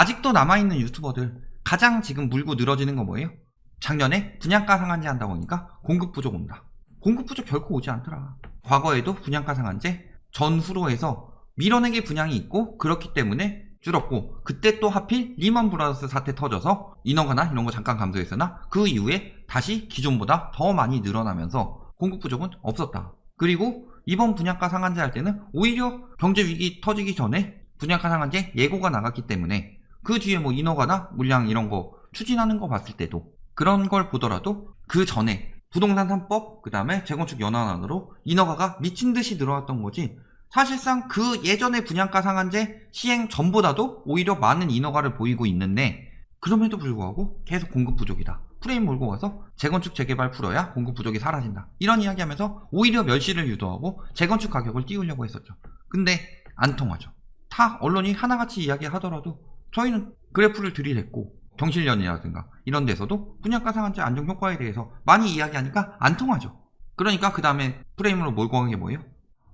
아직도 남아있는 유튜버들 가장 지금 물고 늘어지는 거 뭐예요? 작년에 분양가 상한제 한다고 하니까 공급 부족 온다. 공급 부족 결코 오지 않더라. 과거에도 분양가 상한제 전후로 해서 밀어내기 분양이 있고 그렇기 때문에 줄었고 그때 또 하필 리먼 브라더스 사태 터져서 인허가나 이런 거 잠깐 감소했으나 그 이후에 다시 기존보다 더 많이 늘어나면서 공급 부족은 없었다. 그리고 이번 분양가 상한제 할 때는 오히려 경제 위기 터지기 전에 분양가 상한제 예고가 나갔기 때문에 그 뒤에 뭐 인허가나 물량 이런 거 추진하는 거 봤을 때도 그런 걸 보더라도 그 전에 부동산 3법 그 다음에 재건축 연한안으로 인허가가 미친 듯이 늘어났던 거지 사실상 그 예전의 분양가 상한제 시행 전보다도 오히려 많은 인허가를 보이고 있는데 그럼에도 불구하고 계속 공급 부족이다. 프레임 몰고 가서 재건축 재개발 풀어야 공급 부족이 사라진다. 이런 이야기 하면서 오히려 멸시를 유도하고 재건축 가격을 띄우려고 했었죠. 근데 안 통하죠. 타 언론이 하나같이 이야기하더라도 저희는 그래프를 들이댔고 경실련이라든가 이런 데서도 분양가 상한제 안정 효과에 대해서 많이 이야기하니까 안 통하죠. 그러니까 그 다음에 프레임으로 몰고 간 게 뭐예요?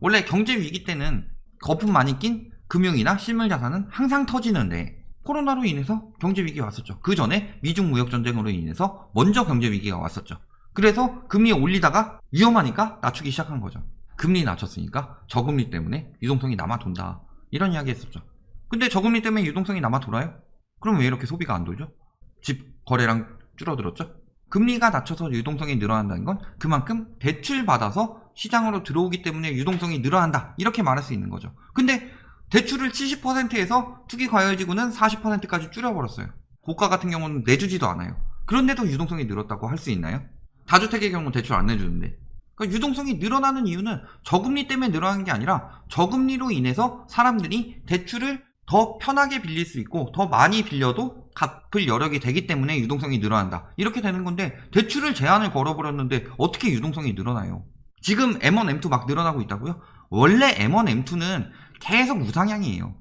원래 경제 위기 때는 거품 많이 낀 금융이나 실물 자산은 항상 터지는데 코로나로 인해서 경제 위기가 왔었죠. 그 전에 미중 무역 전쟁으로 인해서 먼저 경제 위기가 왔었죠. 그래서 금리 올리다가 위험하니까 낮추기 시작한 거죠. 금리 낮췄으니까 저금리 때문에 유동성이 남아 돈다. 이런 이야기 했었죠. 근데 저금리 때문에 유동성이 남아 돌아요? 그럼 왜 이렇게 소비가 안 돌죠? 집 거래량 줄어들었죠? 금리가 낮춰서 유동성이 늘어난다는 건 그만큼 대출 받아서 시장으로 들어오기 때문에 유동성이 늘어난다. 이렇게 말할 수 있는 거죠. 근데 대출을 70%에서 투기 과열지구는 40%까지 줄여버렸어요. 고가 같은 경우는 내주지도 않아요. 그런데도 유동성이 늘었다고 할 수 있나요? 다주택의 경우 대출 안 내주는데. 그러니까 유동성이 늘어나는 이유는 저금리 때문에 늘어나는 게 아니라 저금리로 인해서 사람들이 대출을 더 편하게 빌릴 수 있고 더 많이 빌려도 갚을 여력이 되기 때문에 유동성이 늘어난다. 이렇게 되는 건데 대출을 제한을 걸어버렸는데 어떻게 유동성이 늘어나요? 지금 M1, M2 막 늘어나고 있다고요? 원래 M1, M2는 계속 우상향이에요.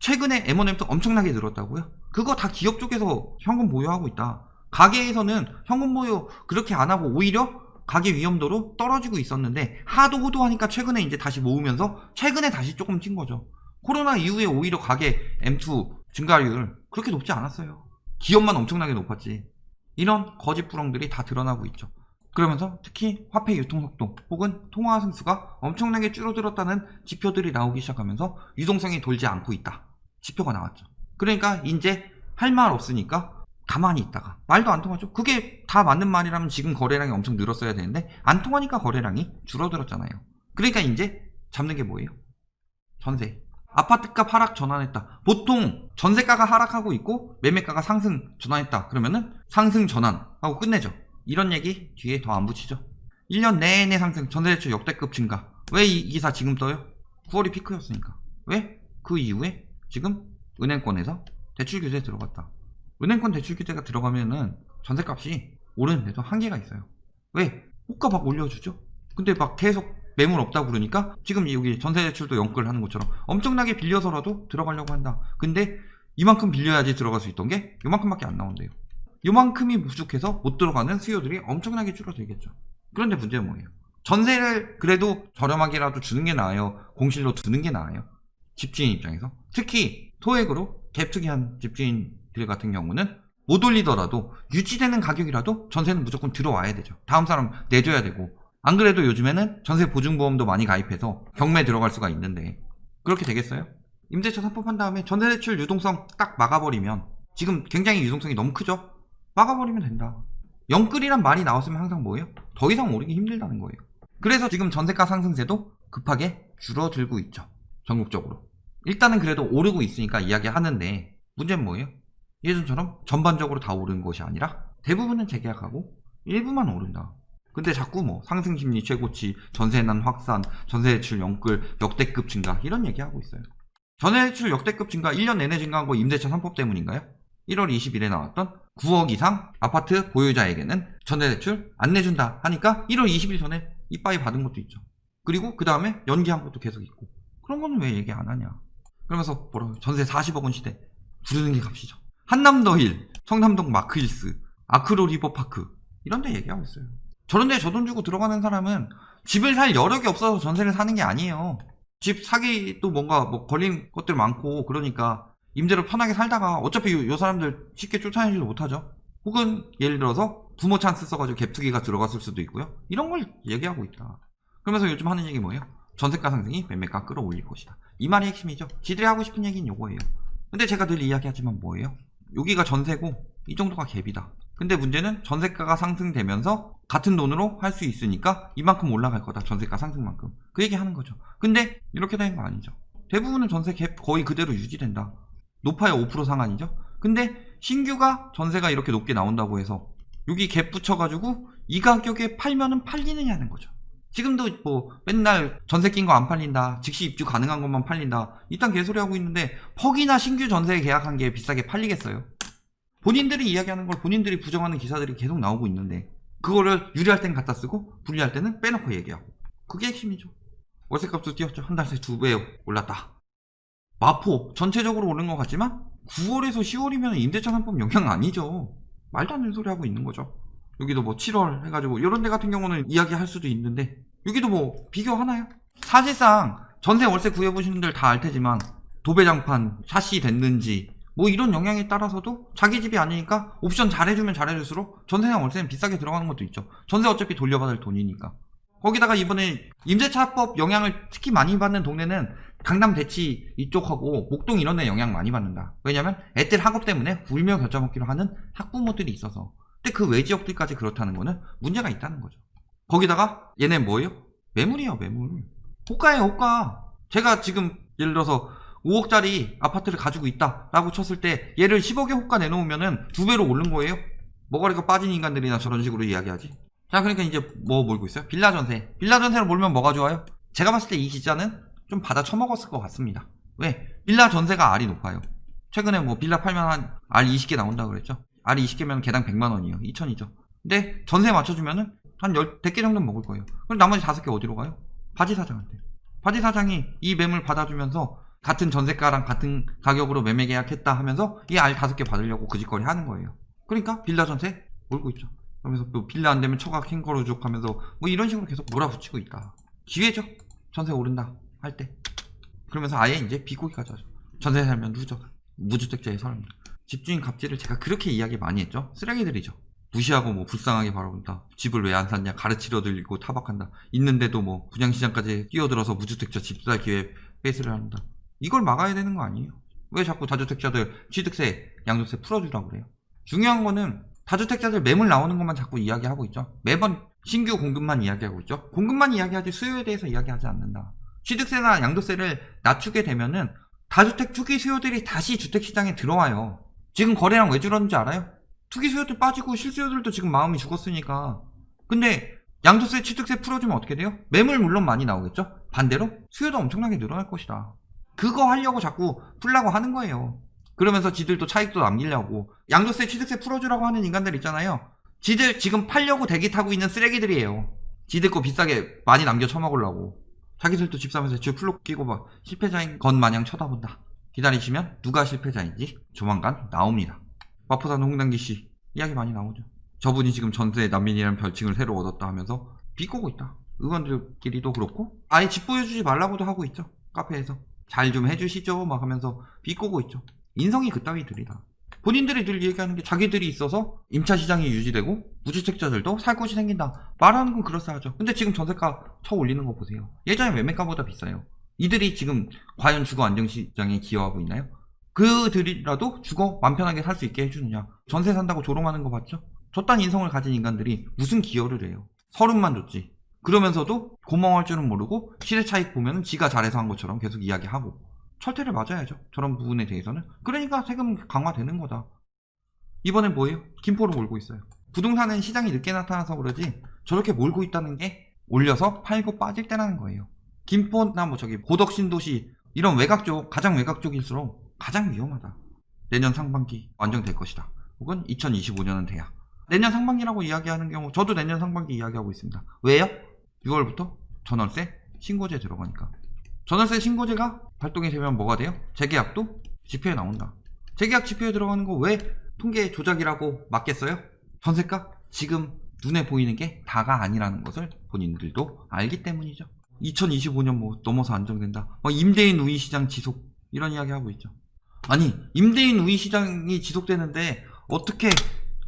최근에 M1, M2 엄청나게 늘었다고요? 그거 다 기업 쪽에서 현금 보유하고 있다. 가게에서는 현금 보유 그렇게 안 하고 오히려 가계 위험도로 떨어지고 있었는데 하도 호도하니까 최근에 이제 다시 모으면서 최근에 다시 조금 찐 거죠. 코로나 이후에 오히려 가계 M2 증가율 그렇게 높지 않았어요. 기업만 엄청나게 높았지. 이런 거짓 불황들이 다 드러나고 있죠. 그러면서 특히 화폐 유통 속도 혹은 통화 승수가 엄청나게 줄어들었다는 지표들이 나오기 시작하면서 유동성이 돌지 않고 있다. 지표가 나왔죠. 그러니까 이제 할 말 없으니까 가만히 있다가 말도 안 통하죠. 그게 다 맞는 말이라면 지금 거래량이 엄청 늘었어야 되는데 안 통하니까 거래량이 줄어들었잖아요. 그러니까 이제 잡는 게 뭐예요? 전세. 아파트값 하락 전환했다. 보통 전세가가 하락하고 있고 매매가가 상승 전환했다. 그러면은 상승 전환하고 끝내죠. 이런 얘기 뒤에 더 안 붙이죠. 1년 내내 상승, 전세대출 역대급 증가. 왜 이 기사 지금 떠요? 9월이 피크였으니까. 왜? 그 이후에 지금 은행권에서 대출 규제에 들어갔다. 은행권 대출 규제가 들어가면은 전세값이 오르는데도 한계가 있어요. 왜? 호가 막 올려주죠? 근데 막 계속 매물 없다고 그러니까 지금 여기 전세 대출도 연끌 하는 것처럼 엄청나게 빌려서라도 들어가려고 한다. 근데 이만큼 빌려야지 들어갈 수 있던 게 이만큼밖에 안 나온대요. 이만큼이 부족해서 못 들어가는 수요들이 엄청나게 줄어들겠죠. 그런데 문제는 뭐예요? 전세를 그래도 저렴하게라도 주는 게 나아요. 공실로 두는 게 나아요. 집주인 입장에서. 특히 토액으로 갭투기한 집주인들 같은 경우는 못 올리더라도 유지되는 가격이라도 전세는 무조건 들어와야 되죠. 다음 사람 내줘야 되고. 안 그래도 요즘에는 전세 보증보험도 많이 가입해서 경매 들어갈 수가 있는데 그렇게 되겠어요? 임대차 3법 한 다음에 전세대출 유동성 딱 막아버리면 지금 굉장히 유동성이 너무 크죠? 막아버리면 된다. 영끌이란 말이 나왔으면 항상 뭐예요? 더 이상 오르기 힘들다는 거예요. 그래서 지금 전세가 상승세도 급하게 줄어들고 있죠. 전국적으로. 일단은 그래도 오르고 있으니까 이야기하는데 문제는 뭐예요? 예전처럼 전반적으로 다 오르는 것이 아니라 대부분은 재계약하고 일부만 오른다. 근데 자꾸 뭐 상승 심리 최고치, 전세난 확산, 전세 대출 영끌, 역대급 증가 이런 얘기하고 있어요. 전세 대출 역대급 증가 1년 내내 증가한 거 임대차 3법 때문인가요? 1월 20일에 나왔던 9억 이상 아파트 보유자에게는 전세대출 안 내준다 하니까 1월 20일 전에 이빠이 받은 것도 있죠. 그리고 그 다음에 연기한 것도 계속 있고 그런 거는 왜 얘기 안 하냐. 그러면서 뭐라고 전세 40억 원 시대 부르는 게 값이죠. 한남더 힐, 청담동 마크힐스, 아크로 리버파크 이런 데 얘기하고 있어요. 저런 데 저 돈 주고 들어가는 사람은 집을 살 여력이 없어서 전세를 사는 게 아니에요. 집 사기도 뭔가 뭐 걸린 것들 많고 그러니까 임대로 편하게 살다가 어차피 요, 요 사람들 쉽게 쫓아내지도 못하죠. 혹은 예를 들어서 부모 찬스 써가지고 갭투기가 들어갔을 수도 있고요. 이런 걸 얘기하고 있다. 그러면서 요즘 하는 얘기 뭐예요? 전세가 상승이 매매가 끌어올릴 것이다. 이 말이 핵심이죠. 지들이 하고 싶은 얘기는 요거예요. 근데 제가 늘 이야기하지만 뭐예요? 여기가 전세고 이 정도가 갭이다. 근데 문제는 전세가가 상승되면서 같은 돈으로 할 수 있으니까 이만큼 올라갈 거다. 전세가 상승만큼. 그 얘기 하는 거죠. 근데 이렇게 되는 거 아니죠. 대부분은 전세 갭 거의 그대로 유지된다. 높아야 5% 상한이죠. 근데 신규가 전세가 이렇게 높게 나온다고 해서 여기 갭 붙여가지고 이 가격에 팔면은 팔리느냐는 거죠. 지금도 뭐 맨날 전세 낀 거 안 팔린다. 즉시 입주 가능한 것만 팔린다. 이딴 개소리 하고 있는데 퍽이나 신규 전세 계약한 게 비싸게 팔리겠어요? 본인들이 이야기하는 걸 본인들이 부정하는 기사들이 계속 나오고 있는데 그거를 유리할 땐 갖다 쓰고 불리할 때는 빼놓고 얘기하고 그게 핵심이죠. 월세값도 뛰었죠. 한 달 새 두 배 올랐다. 마포 전체적으로 오른 것 같지만 9월에서 10월이면 임대차 3법 영향 아니죠. 말도 안 되는 소리 하고 있는 거죠. 여기도 뭐 7월 해가지고 이런 데 같은 경우는 이야기할 수도 있는데 여기도 뭐 비교하나요? 사실상 전세 월세 구해보시는 분들 다 알 테지만 도배장판 샷시 됐는지 뭐 이런 영향에 따라서도 자기 집이 아니니까 옵션 잘해주면 잘해줄수록 전세나 월세는 비싸게 들어가는 것도 있죠. 전세 어차피 돌려받을 돈이니까. 거기다가 이번에 임대차법 영향을 특히 많이 받는 동네는 강남 대치 이쪽하고 목동 이런 데 영향 많이 받는다. 왜냐면 애들 학업 때문에 울며 겨자 먹기로 하는 학부모들이 있어서. 근데 그 외 지역들까지 그렇다는 거는 문제가 있다는 거죠. 거기다가 얘네 뭐예요? 매물이에요, 매물. 호가예요, 호가. 제가 지금 예를 들어서 5억짜리 아파트를 가지고 있다라고 쳤을 때 얘를 10억에 호가 내놓으면은 두 배로 오른 거예요. 머가리가 빠진 인간들이나 저런 식으로 이야기하지. 자, 그러니까 이제 뭐 몰고 있어요? 빌라 전세. 빌라 전세를 몰면 뭐가 좋아요? 제가 봤을 때 이 기자는 좀 받아 처먹었을 것 같습니다. 왜? 빌라 전세가 R이 높아요. 최근에 뭐 빌라 팔면 한 R 20개 나온다고 그랬죠? R 20개면 개당 100만 원이에요. 2천이죠. 근데 전세 맞춰주면은 한 10, 100개 정도는 먹을 거예요. 그럼 나머지 5개 어디로 가요? 바지 사장한테. 바지 사장이 이 매물 받아주면서 같은 전세가랑 같은 가격으로 매매 계약했다 하면서 이 R 5개 받으려고 그 짓거리 하는 거예요. 그러니까 빌라 전세 몰고 있죠. 그러면서 또 빌라 안 되면 처가 캥거루족 하면서 뭐 이런 식으로 계속 몰아붙이고 있다. 기회죠. 전세 오른다 할 때. 그러면서 아예 이제 비꼬기까지 하죠. 전세 살면 누죠. 무주택자의 사람들. 집주인 갑질을 제가 그렇게 이야기 많이 했죠. 쓰레기들이죠. 무시하고 뭐 불쌍하게 바라본다. 집을 왜 안 샀냐. 가르치려 들고 타박한다. 있는데도 뭐 분양시장까지 뛰어들어서 무주택자 집살 기회 뺏으려 한다. 이걸 막아야 되는 거 아니에요? 왜 자꾸 다주택자들 취득세, 양도세 풀어주라고 그래요? 중요한 거는 다주택자들 매물 나오는 것만 자꾸 이야기하고 있죠. 매번 신규 공급만 이야기하고 있죠. 공급만 이야기하지 수요에 대해서 이야기하지 않는다. 취득세나 양도세를 낮추게 되면은 다주택 투기 수요들이 다시 주택시장에 들어와요. 지금 거래량 왜 줄었는지 알아요? 투기 수요들 빠지고 실수요들도 지금 마음이 죽었으니까. 근데 양도세, 취득세 풀어주면 어떻게 돼요? 매물 물론 많이 나오겠죠? 반대로 수요도 엄청나게 늘어날 것이다. 그거 하려고 자꾸 풀라고 하는 거예요. 그러면서 지들도 차익도 남기려고 양도세 취득세 풀어주라고 하는 인간들 있잖아요. 지들 지금 팔려고 대기 타고 있는 쓰레기들이에요. 지들 거 비싸게 많이 남겨 처먹으려고. 자기들도 집 사면서 줄 풀로 끼고 막 실패자인 것 마냥 쳐다본다. 기다리시면 누가 실패자인지 조만간 나옵니다. 마포산 홍당기 씨 이야기 많이 나오죠. 저분이 지금 전세 난민이라는 별칭을 새로 얻었다 하면서 비꼬고 있다. 의원들끼리도 그렇고 아예 집 보여주지 말라고도 하고 있죠. 카페에서. 잘 좀 해주시죠 막 하면서 비꼬고 있죠. 인성이 그따위 들이다. 본인들이 늘 얘기하는 게 자기들이 있어서 임차 시장이 유지되고 무주택자들도 살 곳이 생긴다. 말하는 건 그럴싸하죠. 근데 지금 전세가 쳐 올리는 거 보세요. 예전에 매매가보다 비싸요. 이들이 지금 과연 주거 안정시장에 기여하고 있나요? 그들이라도 주거 맘 편하게 살 수 있게 해주느냐. 전세 산다고 조롱하는 거 봤죠? 저딴 인성을 가진 인간들이 무슨 기여를 해요. 서른만 줬지. 그러면서도 고마워할 줄은 모르고 시대 차익 보면 지가 잘해서 한 것처럼 계속 이야기하고 철퇴를 맞아야죠. 저런 부분에 대해서는. 그러니까 세금 강화되는 거다. 이번엔 뭐예요? 김포로 몰고 있어요. 부동산은 시장이 늦게 나타나서 그러지 저렇게 몰고 있다는 게 올려서 팔고 빠질 때라는 거예요. 김포나 뭐 저기 고덕 신도시 이런 외곽 쪽 가장 외곽 쪽일수록 가장 위험하다. 내년 상반기 완정될 것이다. 혹은 2025년은 돼야. 내년 상반기라고 이야기하는 경우 저도 내년 상반기 이야기하고 있습니다. 왜요? 6월부터 전월세 신고제 들어가니까. 전월세 신고제가 발동이 되면 뭐가 돼요? 재계약도 지표에 나온다. 재계약 지표에 들어가는 거 왜 통계 조작이라고 맞겠어요? 전세가 지금 눈에 보이는 게 다가 아니라는 것을 본인들도 알기 때문이죠. 2025년 뭐 넘어서 안정된다. 뭐 임대인 우위 시장 지속 이런 이야기 하고 있죠. 아니 임대인 우위 시장이 지속되는데 어떻게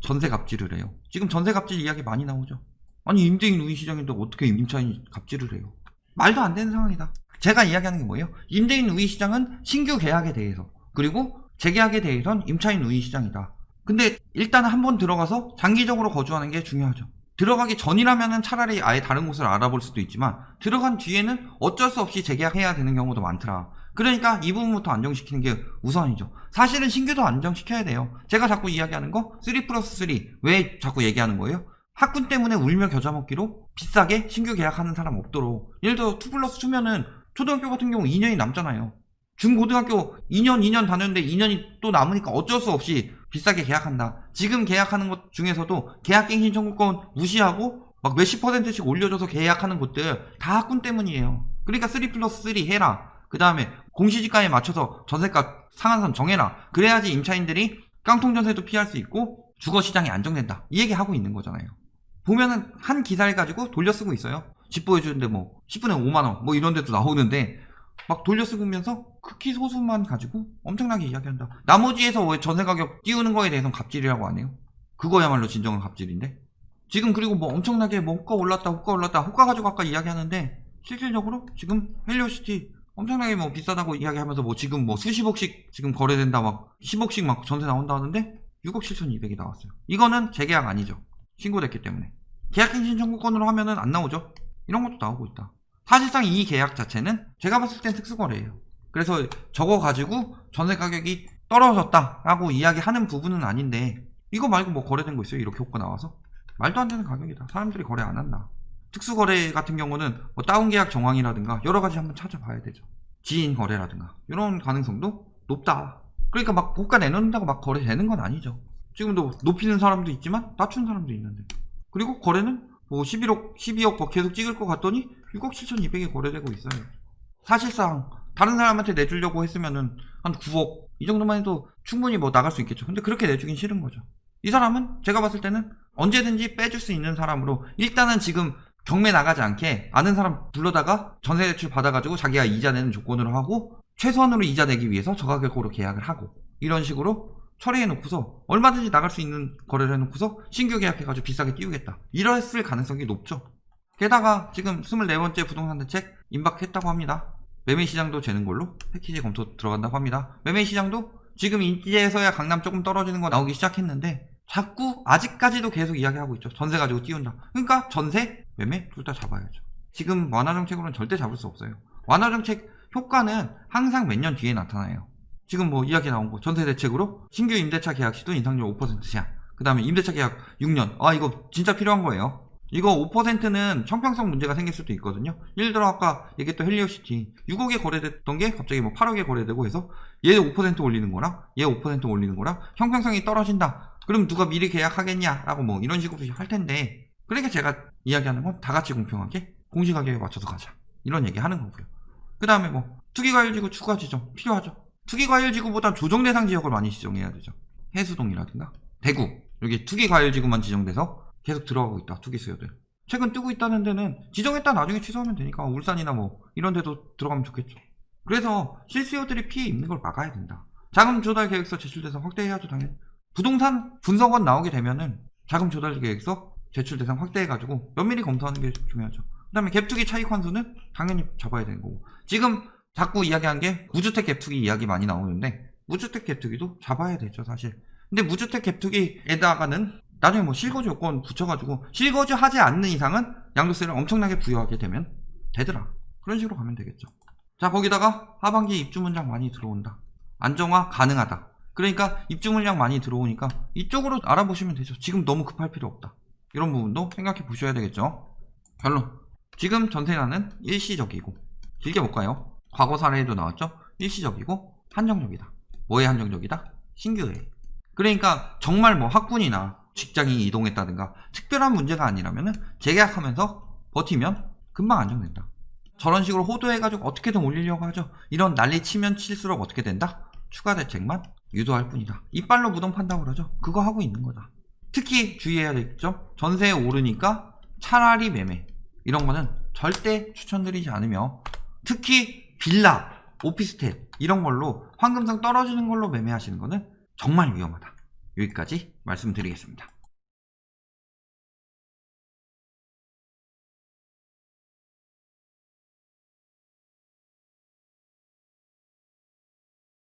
전세 갑질을 해요? 지금 전세 갑질 이야기 많이 나오죠. 아니 임대인 우위 시장인데 어떻게 임차인 갑질을 해요? 말도 안 되는 상황이다. 제가 이야기하는 게 뭐예요? 임대인 우위 시장은 신규 계약에 대해서 그리고 재계약에 대해선 임차인 우위 시장이다. 근데 일단 한 번 들어가서 장기적으로 거주하는 게 중요하죠. 들어가기 전이라면은 차라리 아예 다른 곳을 알아볼 수도 있지만 들어간 뒤에는 어쩔 수 없이 재계약해야 되는 경우도 많더라. 그러니까 이 부분부터 안정시키는 게 우선이죠. 사실은 신규도 안정시켜야 돼요. 제가 자꾸 이야기하는 거3 플러스 3. 왜 자꾸 얘기하는 거예요? 학군 때문에 울며 겨자 먹기로 비싸게 신규 계약하는 사람 없도록. 예를 들어 2 플러스 2면은 초등학교 같은 경우 2년이 남잖아요. 중고등학교 2년, 2년 다녔는데 2년이 또 남으니까 어쩔 수 없이 비싸게 계약한다. 지금 계약하는 것 중에서도 계약갱신 청구권 무시하고 막 몇십 퍼센트씩 올려줘서 계약하는 곳들 다 학군 때문이에요. 그러니까 3 플러스 3 해라. 그 다음에 공시지가에 맞춰서 전세값 상한선 정해라. 그래야지 임차인들이 깡통전세도 피할 수 있고 주거시장이 안정된다. 이 얘기 하고 있는 거잖아요. 보면은 한 기사를 가지고 돌려 쓰고 있어요. 집 보여주는데 뭐 10분에 5만원 뭐 이런 데도 나오는데 막 돌려 쓰면서 극히 소수만 가지고 엄청나게 이야기한다. 나머지에서 왜 전세 가격 띄우는 거에 대해서는 갑질이라고 안 해요? 그거야말로 진정한 갑질인데? 지금 그리고 뭐 엄청나게 뭐 호가 올랐다, 호가 올랐다, 호가 가지고 아까 이야기하는데 실질적으로 지금 헬리오시티 엄청나게 뭐 비싸다고 이야기하면서 뭐 지금 뭐 수십억씩 지금 거래된다 막 10억씩 막 전세 나온다 하는데 6억 7천 2백이 나왔어요. 이거는 재계약 아니죠. 신고됐기 때문에. 계약갱신 청구권으로 하면은 안 나오죠. 이런 것도 나오고 있다. 사실상 이 계약 자체는 제가 봤을 땐 특수거래예요. 그래서 저거 가지고 전세 가격이 떨어졌다라고 이야기하는 부분은 아닌데 이거 말고 뭐 거래된 거 있어요? 이렇게 효과 나와서? 말도 안 되는 가격이다. 사람들이 거래 안 한다. 특수거래 같은 경우는 뭐 다운 계약 정황이라든가 여러 가지 한번 찾아봐야 되죠. 지인 거래라든가 이런 가능성도 높다. 그러니까 막 고가 내놓는다고 막 거래되는 건 아니죠. 지금도 높이는 사람도 있지만 낮추는 사람도 있는데. 그리고 거래는 뭐 11억, 12억 뭐 계속 찍을 것 같더니 6억 7,200이 거래되고 있어요. 사실상 다른 사람한테 내주려고 했으면은 한 9억 이 정도만 해도 충분히 뭐 나갈 수 있겠죠. 근데 그렇게 내주긴 싫은 거죠. 이 사람은 제가 봤을 때는 언제든지 빼줄 수 있는 사람으로 일단은 지금 경매 나가지 않게 아는 사람 불러다가 전세 대출 받아가지고 자기가 이자 내는 조건으로 하고 최소한으로 이자 내기 위해서 저가격으로 계약을 하고 이런 식으로 처리해 놓고서 얼마든지 나갈 수 있는 거래를 해 놓고서 신규 계약해가지고 비싸게 띄우겠다. 이랬을 가능성이 높죠. 게다가 지금 24번째 부동산 대책 임박했다고 합니다. 매매 시장도 재는 걸로 패키지 검토 들어간다고 합니다. 매매 시장도 지금 이제서야 강남 조금 떨어지는 거 나오기 시작했는데 자꾸 아직까지도 계속 이야기하고 있죠. 전세 가지고 띄운다. 그러니까 전세 매매 둘 다 잡아야죠. 지금 완화 정책으로는 절대 잡을 수 없어요. 완화 정책 효과는 항상 몇 년 뒤에 나타나요 지금 뭐 이야기 나온 거 전세 대책으로 신규 임대차 계약 시도 인상률 5% 제한. 그 다음에 임대차 계약 6년. 아 이거 진짜 필요한 거예요. 이거 5%는 형평성 문제가 생길 수도 있거든요. 예를 들어 아까 얘기했던 헬리오시티 6억에 거래됐던 게 갑자기 뭐 8억에 거래되고 해서 얘 5% 올리는 거랑 얘 5% 올리는 거랑 형평성이 떨어진다. 그럼 누가 미리 계약하겠냐라고 뭐 이런 식으로 할 텐데 그러니까 제가 이야기하는 건 다 같이 공평하게 공시가격에 맞춰서 가자 이런 얘기 하는 거고요. 그 다음에 뭐 투기과열지구 추가 지정 필요하죠. 투기과열지구보다 조정대상 지역을 많이 지정해야 되죠. 해수동이라든가 대구 여기 투기과열지구만 지정돼서 계속 들어가고 있다. 투기 수요들. 최근 뜨고 있다는 데는 지정했다 나중에 취소하면 되니까 울산이나 뭐 이런 데도 들어가면 좋겠죠. 그래서 실수요들이 피해 입는 걸 막아야 된다. 자금 조달 계획서 제출 대상 확대해야죠 당연히. 부동산 분석원 나오게 되면은 자금 조달 계획서 제출 대상 확대해가지고 면밀히 검토하는 게 중요하죠. 그 다음에 갭투기 차익 환수는 당연히 잡아야 되는 거고. 지금 자꾸 이야기한 게 무주택 갭투기 이야기 많이 나오는데 무주택 갭투기도 잡아야 되죠 사실. 근데 무주택 갭투기에다가는 나중에 뭐 실거주 요건 붙여가지고 실거주 하지 않는 이상은 양도세를 엄청나게 부여하게 되면 되더라. 그런 식으로 가면 되겠죠. 자 거기다가 하반기 입주 문장 많이 들어온다. 안정화 가능하다. 그러니까 입주 물량 많이 들어오니까 이쪽으로 알아보시면 되죠. 지금 너무 급할 필요 없다. 이런 부분도 생각해 보셔야 되겠죠. 결론. 지금 전세난은 일시적이고 길게 볼까요? 과거 사례에도 나왔죠? 일시적이고 한정적이다. 뭐에 한정적이다? 신규에. 그러니까 정말 뭐 학군이나 직장인이 이동했다든가 특별한 문제가 아니라면은 재계약하면서 버티면 금방 안정된다. 저런 식으로 호도해가지고 어떻게든 올리려고 하죠. 이런 난리 치면 칠수록 어떻게 된다? 추가 대책만 유도할 뿐이다. 이빨로 무덤 판다고 그러죠. 그거 하고 있는 거다. 특히 주의해야 되겠죠. 전세에 오르니까 차라리 매매 이런 거는 절대 추천드리지 않으며 특히 빌라 오피스텔 이런 걸로 황금성 떨어지는 걸로 매매하시는 거는 정말 위험하다. 여기까지 말씀드리겠습니다.